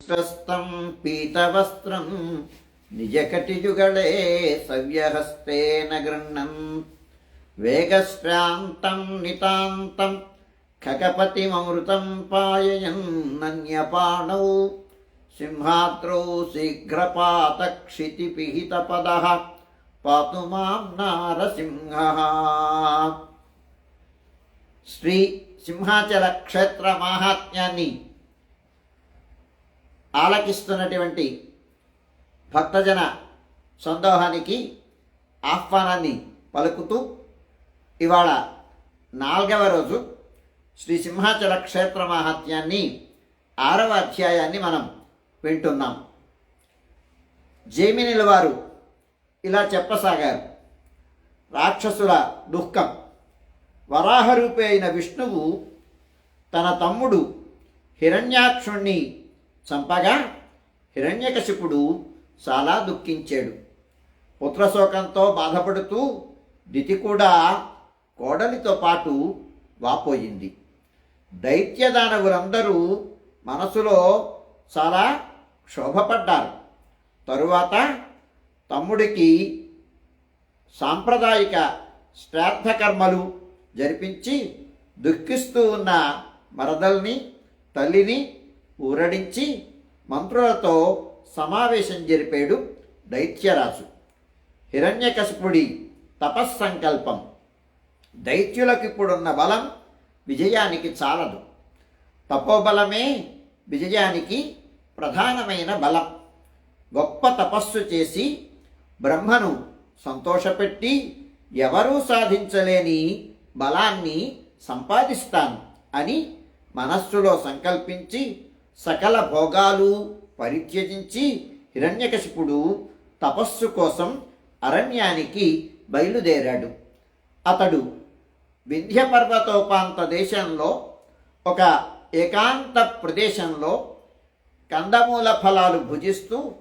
ప్రస్తం పీతవస్త్రం నిజకటియుగళే సవ్యహస్తేన గృహ్ణం వేగశ్రాంతం నితాంతం ఖగపతిమమృతం పాయయన్నన్యపాణౌ సింహాద్రౌ శీఘ్రపాతక్షితిపిహితపద పాతు మాం నారసింహ శ్రీ సింహాచల క్షేత్ర మాహాత్మ్యాన్ని ఆలకిస్తున్నటువంటి భక్తజన సందోహానికి ఆహ్వానాన్ని పలుకుతూ ఇవాళ నాలుగవ రోజు శ్రీ సింహాచల క్షేత్ర మహాత్యాన్ని ఆరవ అధ్యాయాన్ని మనం వింటున్నాం. జైమినిల వారు ఇలా చెప్పసాగారు. రాక్షసుల దుఃఖం. వరాహరూపి అయిన విష్ణువు తన తమ్ముడు హిరణ్యాక్షుణ్ణి చంపగా హిరణ్యకశిపుడు చాలా దుఃఖించాడు. పుత్రశోకంతో బాధపడుతూ దితి కూడా కోడలితో పాటు వాపోయింది. దైత్యదానవులందరూ మనసులో చాలా క్షోభపడ్డారు. తరువాత తమ్ముడికి సాంప్రదాయిక శ్రాద్ధకర్మలు జరిపించి దుఃఖిస్తూ ఉన్న మరదల్ని తల్లిని ఊరడించి మంత్రులతో సమావేశం జరిపాడు దైత్యరాజు. హిరణ్యకశపుడి తపస్సంకల్పం. దైత్యులకు ఇప్పుడున్న బలం విజయానికి చాలదు. తపోబలమే విజయానికి ప్రధానమైన బలం. గొప్ప తపస్సు చేసి బ్రహ్మను సంతోషపెట్టి ఎవరూ సాధించలేని బలాన్ని సంపాదిస్తాను అని మనస్సులో సంకల్పించి సకల భోగాలు పరిత్యజించి హిరణ్యకశిపుడు తపస్సు కోసం అరణ్యానికి బయలుదేరాడు. అతడు వింధ్య పర్వతోపాంత దేశంలో ఒక ఏకాంత ప్రదేశంలో కందమూల ఫలాలు భుజిస్తూ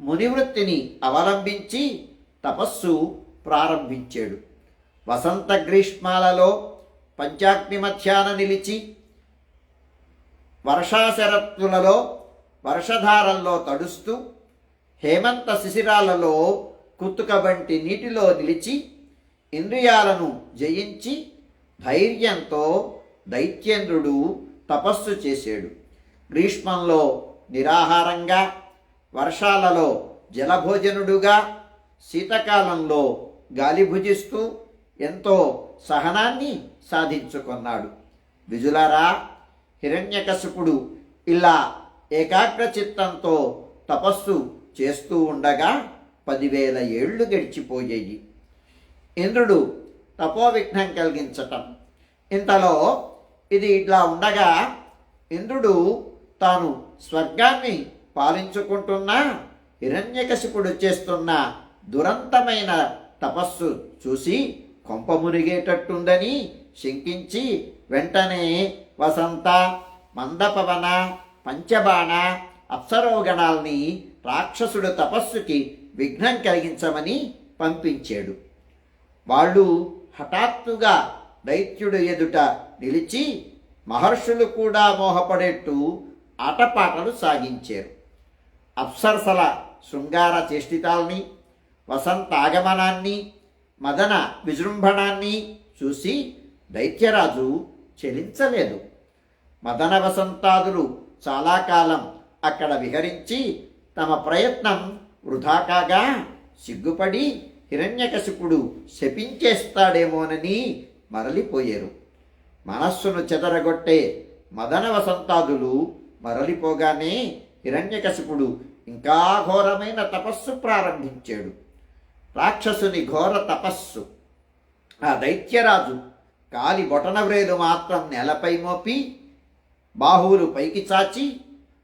మునివృత్తిని అవలంబించి తపస్సు ప్రారంభించాడు. వసంత గ్రీష్మాలలో పంచాగ్ని మధ్యాన నిలిచి వర్షాశరత్తులలో వర్షధారల్లో తడుస్తూ హేమంత శిశిరాలలో కుత్తుకబంటి నీటిలో నిలిచి ఇంద్రియాలను జయించి ధైర్యంతో దైత్యేంద్రుడు తపస్సు చేశాడు గ్రీష్మంలో నిరాహారంగా వర్షాలలో జలభోజనుడుగా శీతకాలంలో గాలిభుజిస్తూ ఎంతో సహనాన్ని సాధించుకున్నాడు. విజులారా హిరణ్యకశిపుడు ఇలా ఏకాగ్ర చిత్తంతో తపస్సు చేస్తూ ఉండగా పదివేల ఏళ్ళు గడిచిపోయాయి. ఇంద్రుడు తపోవిఘ్నం కలిగించటం. ఇంతలో ఇది ఇట్లా ఉండగా ఇంద్రుడు తాను స్వర్గాన్ని పాలించుకుంటున్న హిరణ్యకశిపుడు చేస్తున్న దురంతమైన తపస్సు చూసి కొంప మునిగేటట్టుందని శంకించి వెంటనే వసంత మందపవన పంచబాణ అప్సరోగణాల్ని రాక్షసుడు తపస్సుకి విఘ్నం కలిగించమని పంపించాడు. వాళ్ళు హఠాత్తుగా దైత్యుడు ఎదుట నిలిచి మహర్షులు కూడా మోహపడేట్టు ఆటపాటలు సాగించారు. అప్సరసల శృంగార చేష్టితాల్ని వసంతాగమనాన్ని మదన విజృంభణాన్ని చూసి దైత్యరాజు చెలించలేదు. మదన వసంతాదులు చాలా కాలం అక్కడ విహరించి తమ ప్రయత్నం వృధా కాగా సిగ్గుపడి హిరణ్యకశిపుడు శపించేస్తాడేమోనని మరలిపోయారు. మనస్సును చెదరగొట్టే మదన వసంతాదులు మరలిపోగానే హిరణ్యకశిపుడు ఇంకా ఘోరమైన తపస్సు ప్రారంభించాడు. రాక్షసుని ఘోర తపస్సు. ఆ దైత్యరాజు కాలి బొటనవ్రేలు మాత్రం నేలపై మోపి బాహువులు పైకి చాచి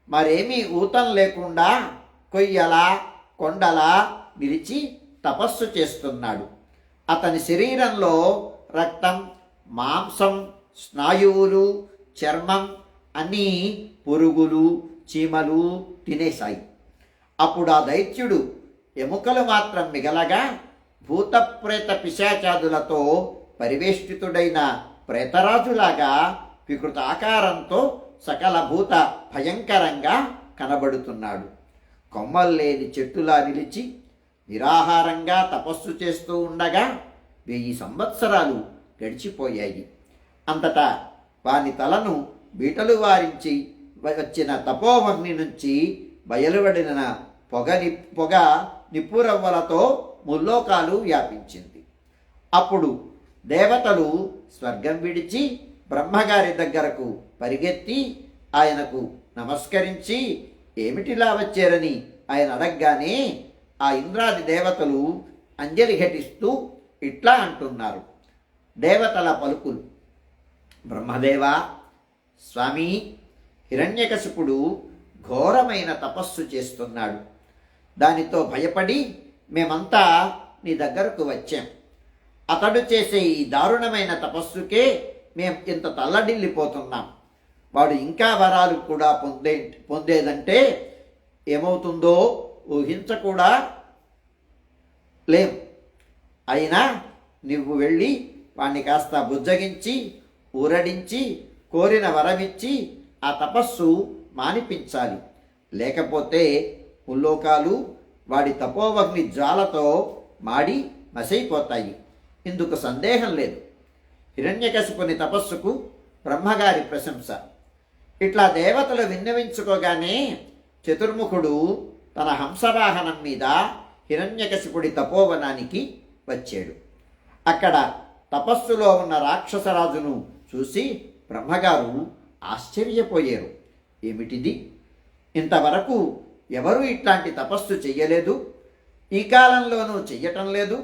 మరేమీ ఊతం లేకుండా కొయ్యలా కొండలా నిలిచి తపస్సు చేస్తున్నాడు. అతని శరీరంలో రక్తం మాంసం స్నాయువులు చర్మం అన్నీ పురుగులు చీమలు తినేశాయి. అప్పుడు ఆ దైత్యుడు ఎముకలు మాత్రం మిగలగా భూతప్రేత పిశాచాదులతో పరివేష్టితుడైన ప్రేతరాజులాగా వికృత ఆకారంతో సకల భూత భయంకరంగా కనబడుతున్నాడు. కొమ్మలు లేని చెట్టులా నిలిచి నిరాహారంగా తపస్సు చేస్తూ ఉండగా వెయ్యి సంవత్సరాలు గడిచిపోయాయి. అంతటా వాని తలను బీటలు వారించి వచ్చిన తపోవగ్ని నుంచి బయలువడిన పొగని పొగ నిప్పురవ్వలతో ముల్లోకాలు వ్యాపించింది. అప్పుడు దేవతలు స్వర్గం విడిచి బ్రహ్మగారి దగ్గరకు పరిగెత్తి ఆయనకు నమస్కరించి ఏమిటిలా వచ్చారని ఆయన అడగగానే ఆ ఇంద్రాది దేవతలు అంజలి ఘటిస్తూ ఇట్లా అంటున్నారు. దేవతల పలుకులు. బ్రహ్మదేవ స్వామి హిరణ్యకశిపుడు ఘోరమైన తపస్సు చేస్తున్నాడు. దానితో భయపడి మేమంతా నీ దగ్గరకు వచ్చాం. అతడు చేసే ఈ దారుణమైన తపస్సుకే మేము ఇంత తల్లడిల్లిపోతున్నాం. వాడు ఇంకా వరాలు కూడా పొందే పొందేదంటే ఏమవుతుందో ఊహించకూడా లేం. అయినా నువ్వు వెళ్ళి వాణ్ణి కాస్త బుజ్జగించి ఊరడించి కోరిన వరమిచ్చి ఆ తపస్సు మానిపించాలి. లేకపోతే ముల్లోకాలు వాడి తపోవగ్ని జ్వాలతో మాడి మసైపోతాయి. ఇందుకు సందేహం లేదు. హిరణ్యకశిపుని తపస్సుకు బ్రహ్మగారి ప్రశంస. ఇట్లా దేవతలు విన్నవించుకోగానే చతుర్ముఖుడు తన హంసవాహనం మీద హిరణ్యకశిపుడి తపోవనానికి వచ్చాడు. అక్కడ తపస్సులో ఉన్న రాక్షసరాజును చూసి బ్రహ్మగారు ఆశ్చర్యపోయారు. ఏమిటిది? ఇంతవరకు ఎవరు ఇట్లాంటి తపస్సు చెయ్యలేదు. ఈ కాలంలోనూ చెయ్యటం లేదు.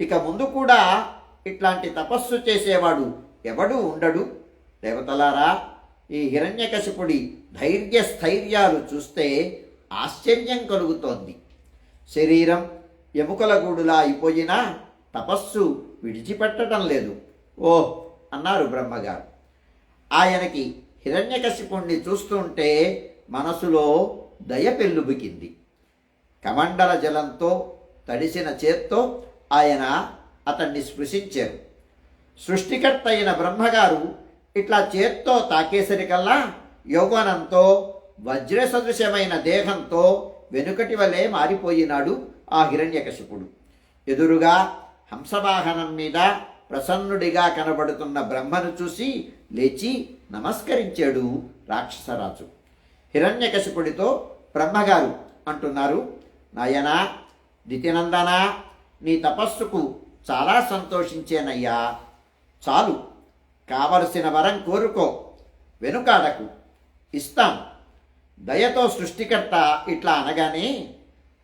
ఇక ముందు కూడా ఇట్లాంటి తపస్సు చేసేవాడు ఎవడు ఉండడు. దేవతలారా ఈ హిరణ్యకశిపుడి ధైర్య స్థైర్యాలు చూస్తే ఆశ్చర్యం కలుగుతోంది. శరీరం ఎముకల గూడులా అయిపోయినా తపస్సు విడిచిపెట్టడం లేదు. ఓ అన్నారు బ్రహ్మగారు. ఆయనకి హిరణ్యకశిపుణ్ణి చూస్తుంటే మనసులో దయ పెళ్ళుబికింది కమండల జలంతో తడిసిన చేత్తో ఆయన అతన్ని స్పృశించారు. సృష్టికర్త అయిన బ్రహ్మగారు ఇట్లా చేత్తో తాకేసరికల్లా యౌవనంతో వజ్ర సదృశ్యమైన దేహంతో వెనుకటి వలె మారిపోయినాడు ఆ హిరణ్యకశిపుడు. ఎదురుగా హంసవాహనం మీద ప్రసన్నుడిగా కనబడుతున్న బ్రహ్మను చూసి లేచి నమస్కరించాడు రాక్షసరాజు. హిరణ్యకశిపుడితో బ్రహ్మగారు అంటున్నారు. నాయనా నితినందనా నీ తపస్సుకు చాలా సంతోషించేనయ్యా. చాలు. కావలసిన వరం కోరుకో. వెనుకాడకు. ఇస్తాం. దయతో సృష్టికర్త ఇట్లా అనగానే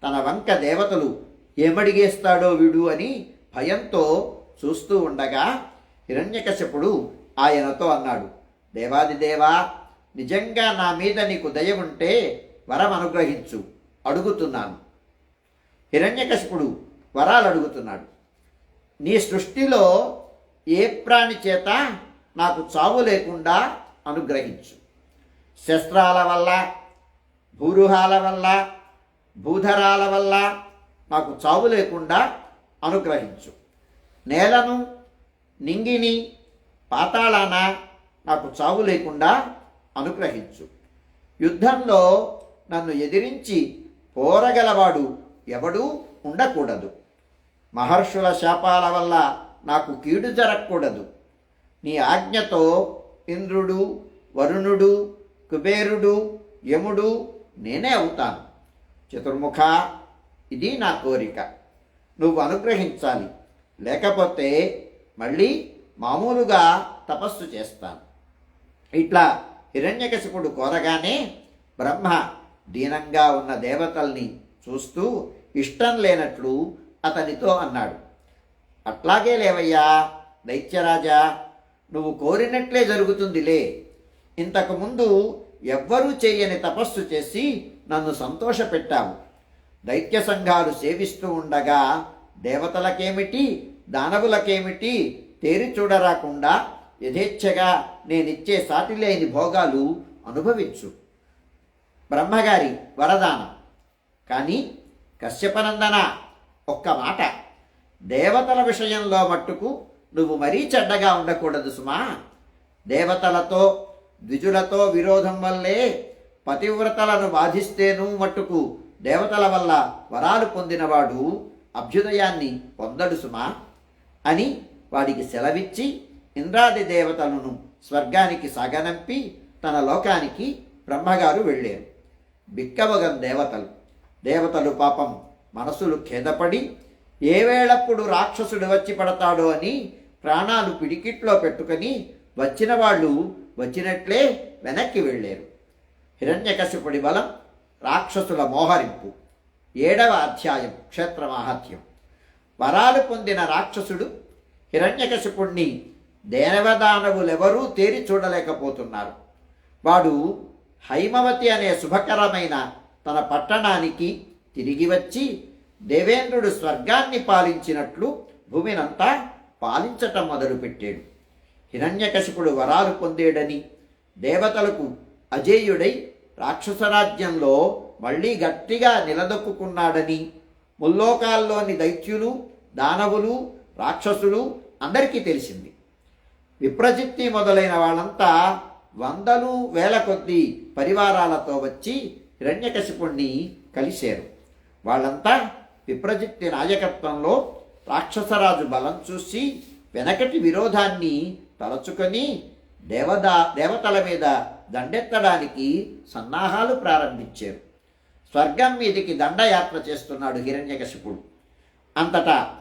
తన వంక దేవతలు ఏమడిగేస్తాడో వీడు అని భయంతో చూస్తూ ఉండగా హిరణ్యకశపుడు ఆయనతో అన్నాడు దేవాదిదేవా నిజంగా నా మీద నీకు దయ ఉంటే వరం అనుగ్రహించు అడుగుతున్నాను. హిరణ్యకశిపుడు వరాలు అడుగుతున్నాడు. నీ సృష్టిలో ఏ ప్రాణి చేత నాకు చావు లేకుండా అనుగ్రహించు. శస్త్రాల వల్ల భూరుహాల వల్ల భూధరాల వల్ల నాకు చావు లేకుండా అనుగ్రహించు. నేలను నింగిని పాతాళాన నాకు చావు లేకుండా అనుగ్రహించు. యుద్ధంలో నన్ను ఎదిరించి పోరగలవాడు ఎవడూ ఉండకూడదు. మహర్షుల శాపాల వల్ల నాకు కీడు జరగకూడదు. నీ ఆజ్ఞతో ఇంద్రుడు వరుణుడు కుబేరుడు యముడు నేనే అవుతాను. చతుర్ముఖ ఇది నా కోరిక. నువ్వు అనుగ్రహించాలి. లేకపోతే మళ్ళీ మామూలుగా తపస్సు చేస్తాను. ఇట్లా హిరణ్యకశిపుడు కోరగానే బ్రహ్మ దీనంగా ఉన్న దేవతల్ని చూస్తూ ఇష్టం లేనట్లు అతనితో అన్నాడు. అట్లాగే లేవయ్యా దైత్యరాజా నువ్వు కోరినట్లే జరుగుతుందిలే. ఇంతకుముందు ఎవ్వరూ చేయని తపస్సు చేసి నన్ను సంతోషపెట్టావు. దైత్య సంఘాలు సేవిస్తూ ఉండగా దేవతలకేమిటి దానవులకేమిటి తేరి చూడరాకుండా యథేచ్ఛగా నేనిచ్చే సాటిలేని భోగాలు అనుభవించు. బ్రహ్మగారి వరదానం. కానీ కశ్యపనందన ఒక్క మాట. దేవతల విషయంలో మట్టుకు నువ్వు మరీ చెడ్డగా ఉండకూడదు సుమా. దేవతలతో ద్విజులతో విరోధం వల్లే పతివ్రతలను బాధిస్తేనూ మట్టుకు దేవతల వల్ల వరాలు పొందినవాడు అభ్యుదయాన్ని పొందడు సుమా. అని వాడికి సెలవిచ్చి ఇంద్రాది దేవతలను స్వర్గానికి సాగనంపి తన లోకానికి బ్రహ్మగారు వెళ్ళారు. బిక్కవగం దేవతలు. దేవతలు పాపం మనసులు ఖేదపడి ఏ వేళప్పుడు రాక్షసుడు వచ్చి పడతాడో అని ప్రాణాలు పిడికిట్లో పెట్టుకొని వచ్చిన వాళ్ళు వచ్చినట్లే వెనక్కి వెళ్ళారు. హిరణ్యకశిపుడి బలం రాక్షసుల మోహరింపు. ఏడవ అధ్యాయం క్షేత్ర మాహాత్యం వరాలు పొందిన రాక్షసుడు హిరణ్యకశిపుణ్ణి దేవదానవులెవరూ తేరి చూడలేకపోతున్నారు. వాడు హైమవతి అనే శుభకరమైన తన పట్టణానికి తిరిగి వచ్చి దేవేంద్రుడు స్వర్గాన్ని పాలించినట్లు భూమినంతా పాలించటం మొదలుపెట్టాడు. హిరణ్యకశిపుడు వరాలు పొందేడని దేవతలకు అజేయుడై రాక్షసరాజ్యంలో మళ్ళీ గట్టిగా నిలదొక్కున్నాడని ముల్లోకాల్లోని దైత్యులు దానవులు రాక్షసులు అందరికీ తెలిసింది. విప్రజిత్తి మొదలైన వాళ్ళంతా వందలు వేల కొద్ది పరివారాలతో వచ్చి హిరణ్యకశిపుణ్ణి కలిశారు. వాళ్ళంతా విప్రజిత్తి నాయకత్వంలో రాక్షసరాజు బలం చూసి వెనకటి విరోధాన్ని తలచుకొని దేవదా దేవతల మీద దండెత్తడానికి సన్నాహాలు ప్రారంభించారు. స్వర్గం మీదికి దండయాత్ర చేస్తున్నాడు హిరణ్యకశిపుడు. అంతటా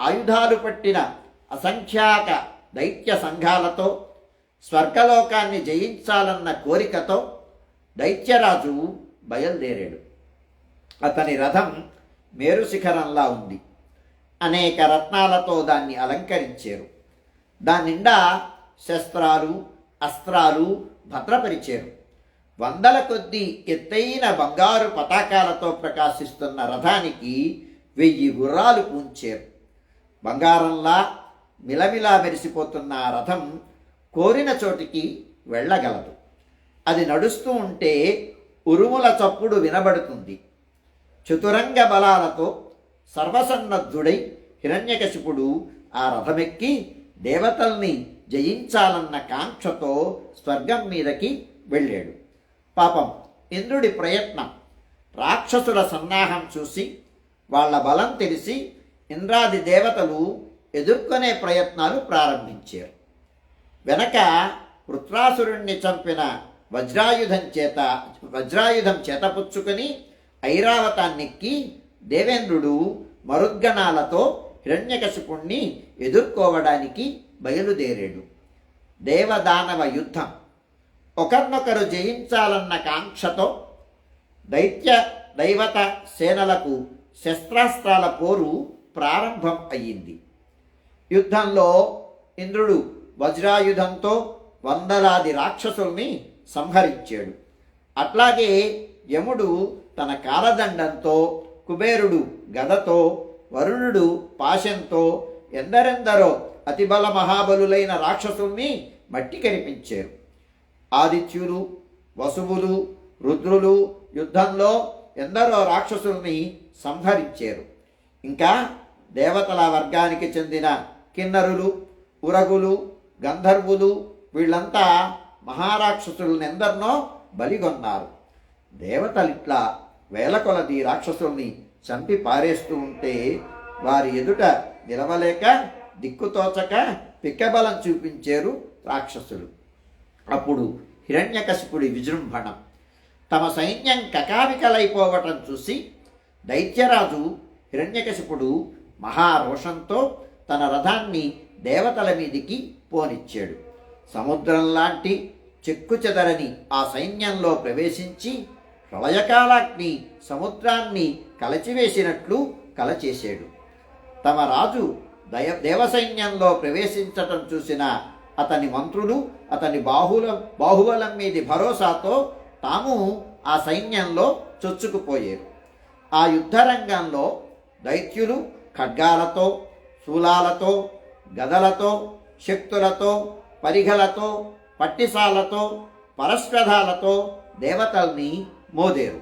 ఆయుధాలు పట్టిన అసంఖ్యాక దైత్య సంఘాలతో స్వర్గలోకాన్ని జయించాలన్న కోరికతో దైత్యరాజు బయలుదేరాడు. అతని రథం మేరు శిఖరంలా ఉంది. అనేక రత్నాలతో దాన్ని అలంకరించారు. దాని నిండా శస్త్రాలు అస్త్రాలు భద్రపరిచారు. వందల కొద్దీ ఎత్తైన బంగారు పతాకాలతో ప్రకాశిస్తున్న రథానికి వెయ్యి గుర్రాలు పూంచారు. బంగారంలా మిలమిలా మెరిసిపోతున్న ఆ రథం కోరిన చోటికి వెళ్ళగలదు. అది నడుస్తూ ఉంటే ఉరుముల చప్పుడు వినబడుతుంది. చతురంగ బలాలతో సర్వసన్నద్ధుడై హిరణ్యకశిపుడు ఆ రథమెక్కి దేవతల్ని జయించాలన్న కాంక్షతో స్వర్గం మీదకి వెళ్ళాడు. పాపం ఇంద్రుడి ప్రయత్నం. రాక్షసుల సన్నాహం చూసి వాళ్ళ బలం తెలిసి ఇంద్రాది దేవతలు ఎదుర్కొనే ప్రయత్నాలు ప్రారంభించారు. వెనక వృత్రాసురుణ్ణి చంపిన వజ్రాయుధం చేత వజ్రాయుధం చేతపుచ్చుకొని ఐరావతాన్నెక్కి దేవేంద్రుడు మరుద్గణాలతో హిరణ్యకశిపుణ్ణి ఎదుర్కోవడానికి బయలుదేరాడు. దేవదానవ యుద్ధం. ఒకరినొకరు జయించాలన్న కాంక్షతో దైత్య దైవత సేనలకు శస్త్రాస్త్రాల పోరు ప్రారంభం అయ్యింది. యుద్ధంలో ఇంద్రుడు వజ్రాయుధంతో వందలాది రాక్షసుల్ని సంహరించాడు. అట్లాగే యముడు తన కాలదండంతో కుబేరుడు గదతో వరుణుడు పాశంతో ఎందరెందరో అతిబల మహాబలులైన రాక్షసుల్ని మట్టి కనిపించారు. ఆదిత్యులు వసువులు రుద్రులు యుద్ధంలో ఎందరో రాక్షసుల్ని సంహరించారు. ఇంకా దేవతల వర్గానికి చెందిన కిన్నరులు ఉరగులు గంధర్వులు వీళ్ళంతా మహారాక్షసులనెందరినో బలిగొన్నారు. దేవతలిట్లా వేల కొలది రాక్షసుల్ని చంపి పారేస్తూ ఉంటే వారి ఎదుట నిలవలేక దిక్కుతోచక పిక్కబలం చూపించారు రాక్షసులు. అప్పుడు హిరణ్యకశిపుడి విజృంభణం. తమ సైన్యం కకావికలైపోవటం చూసి దైత్యరాజు హిరణ్యకశిపుడు మహారోషంతో తన రథాన్ని దేవతల మీదికి పోనిచ్చాడు. సముద్రం లాంటి చెక్కు చెదరని ఆ సైన్యంలో ప్రవేశించి ప్రళయకాలాగ్ని సముద్రాన్ని కలచివేసినట్లు కలచేశాడు. తమ రాజు దయ దేవసైన్యంలో ప్రవేశించటం చూసిన అతని మంత్రులు అతని బాహుల బాహుబలం మీది భరోసాతో తాము ఆ సైన్యంలో చొచ్చుకుపోయారు. ఆ యుద్ధరంగంలో దైత్యులు ఖడ్గాలతో శూలాలతో గదలతో శక్తులతో పరిఘలతో పట్టిసాలతో పరస్వధాలతో దేవతల్ని మోదేరు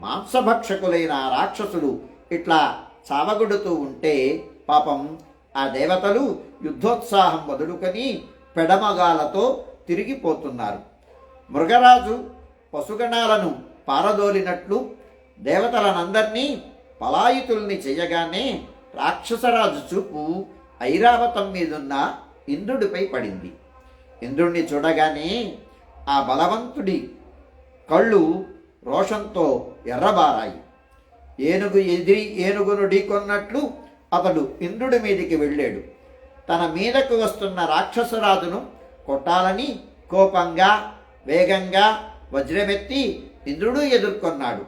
మాంసభక్షకులైన రాక్షసులు ఇట్లా చావగొడుతూ ఉంటే పాపం ఆ దేవతలు యుద్ధోత్సాహం వదులుకొని పెడమగాలతో తిరిగిపోతున్నారు. మృగరాజు పశుగణాలను పారదోలినట్లు దేవతలనందరినీ పలాయితుల్ని చేయగానే రాక్షసరాజు చూపు ఐరావతం మీదున్న ఇంద్రుడిపై పడింది. ఇంద్రుణ్ణి చూడగానే ఆ బలవంతుడి కళ్ళు రోషంతో ఎర్రబారాయి. ఏనుగు ఎదిరి ఏనుగును ఢీకొన్నట్లు అతడు ఇంద్రుడి మీదికి వెళ్ళాడు. తన మీదకు వస్తున్న రాక్షసరాజును కొట్టాలని కోపంగా వేగంగా వజ్రమెత్తి ఇంద్రుడు ఎదుర్కొన్నాడు.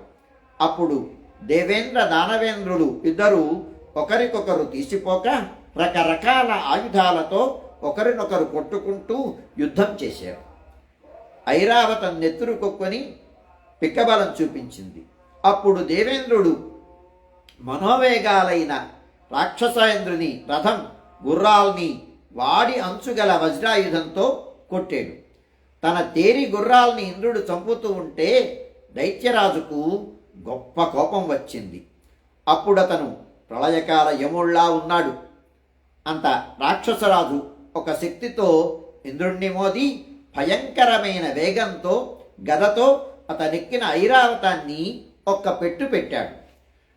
అప్పుడు దేవేంద్ర దానవేంద్రులు ఇద్దరూ ఒకరికొకరు తీసిపోక రకరకాల ఆయుధాలతో ఒకరినొకరు కొట్టుకుంటూ యుద్ధం చేశారు. ఐరావతం నెత్తురు కొక్కుని పిక్కబలం చూపించింది. అప్పుడు దేవేంద్రుడు మనోవేగాలైన రాక్షసేంద్రుని రథం గుర్రాల్ని వాడి అంచుగల వజ్రాయుధంతో కొట్టాడు. తన తేరి గుర్రాల్ని ఇంద్రుడు చంపుతూ ఉంటే దైత్యరాజుకు గొప్ప కోపం వచ్చింది. అప్పుడు అతను ప్రళయకాల యముళ్ళా ఉన్నాడు. అంత రాక్షసరాజు ఒక శక్తితో ఇంద్రుణ్ణి మోది భయంకరమైన వేగంతో గదతో అతనెక్కిన ఐరావతాన్ని ఒక్క పెట్టు పెట్టాడు.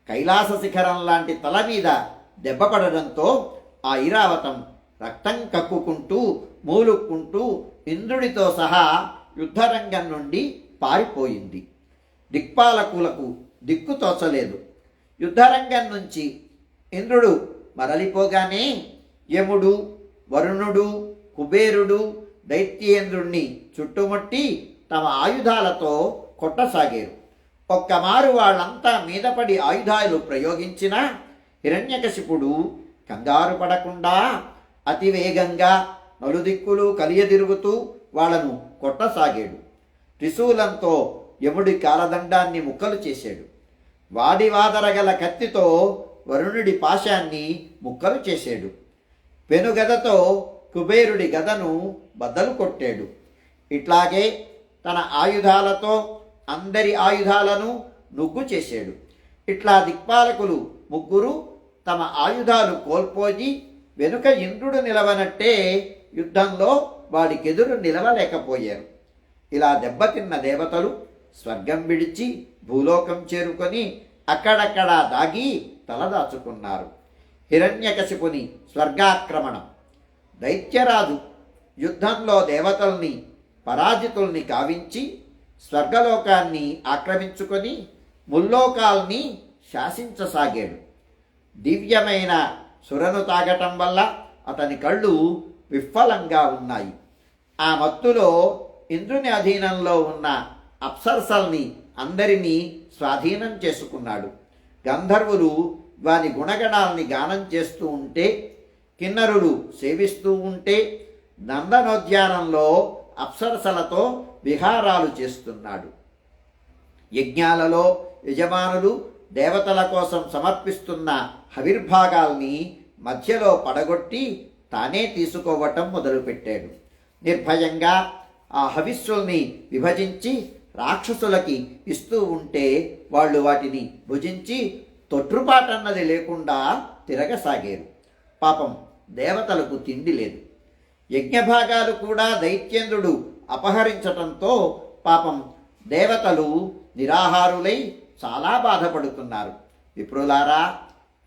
కైలాస శిఖరం లాంటి తల మీద దెబ్బపడడంతో ఆ ఐరావతం రక్తం కక్కుకుంటూ మూలుక్కుంటూ ఇంద్రుడితో సహా యుద్ధరంగం నుండి పారిపోయింది. దిక్పాలకులకు దిక్కు తోచలేదు. యుద్ధరంగం నుంచి ఇంద్రుడు మరలిపోగానే యముడు వరుణుడు కుబేరుడు దైత్యేంద్రుణ్ణి చుట్టుముట్టి తమ ఆయుధాలతో కొట్టసాగారు. ఒక్కమారు వాళ్ళంతా మీదపడి ఆయుధాలు ప్రయోగించినా హిరణ్యకశిపుడు కంగారు పడకుండా అతివేగంగా నలుదిక్కులు కలియదిరుగుతూ వాళ్ళను కొట్టసాగాడు. త్రిశూలంతో యముడి కాలదండాన్ని ముక్కలు చేశాడు. వాడివాదరగల కత్తితో వరుణుడి పాశాన్ని ముక్కలు చేశాడు. పెనుగదతో కుబేరుడి గదను బద్దలు కొట్టాడు. ఇట్లాగే తన ఆయుధాలతో అందరి ఆయుధాలను నుగ్గు చేశాడు. ఇట్లా దిక్పాలకులు ముగ్గురు తమ ఆయుధాలు కోల్పోయి వెనుక ఇంద్రుడు నిలవనట్టే యుద్ధంలో వాడికెదురు నిలవలేకపోయారు. ఇలా దెబ్బతిన్న దేవతలు స్వర్గం విడిచి భూలోకం చేరుకొని అక్కడక్కడా దాగి తలదాచుకున్నారు. హిరణ్యకశిపుని స్వర్గాక్రమణం. దైత్యరాజు యుద్ధంలో దేవతల్ని పరాజితుల్ని కావించి స్వర్గలోకాన్ని ఆక్రమించుకొని ముల్లోకాల్ని శాసించసాగాడు. దివ్యమైన సురను తాగటం వల్ల అతని కళ్ళు విఫలంగా ఉన్నాయి. ఆ మత్తులో ఇంద్రుని అధీనంలో ఉన్న అప్సరసల్ని అందరినీ స్వాధీనం చేసుకున్నాడు. గంధర్వులు వారి గుణగణాల్ని గానం చేస్తూ ఉంటే కిన్నరులు సేవిస్తూ ఉంటే నందనోద్యానంలో అప్సరసలతో విహారాలు చేస్తున్నాడు. యజ్ఞాలలో యజమానులు దేవతల కోసం సమర్పిస్తున్న హవిర్భాగాల్ని మధ్యలో పడగొట్టి తానే తీసుకోవటం మొదలుపెట్టాడు. నిర్భయంగా ఆ హవిస్సుల్ని విభజించి రాక్షసులకి ఇస్తూ ఉంటే వాళ్ళు వాటిని భుజించి తొట్రుపాటన్నది లేకుండా తిరగసాగారు. పాపం దేవతలకు తిండి లేదు. యజ్ఞభాగాలు కూడా దైత్యేంద్రుడు అపహరించటంతో పాపం దేవతలు నిరాహారులై చాలా బాధపడుతున్నారు. విప్రులారా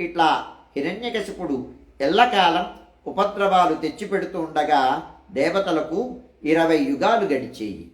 ఇట్లా హిరణ్యకశిపుడు ఎల్లకాలం ఉపద్రవాలు తెచ్చిపెడుతూ ఉండగా దేవతలకు ఇరవై యుగాలు గడిచేయి.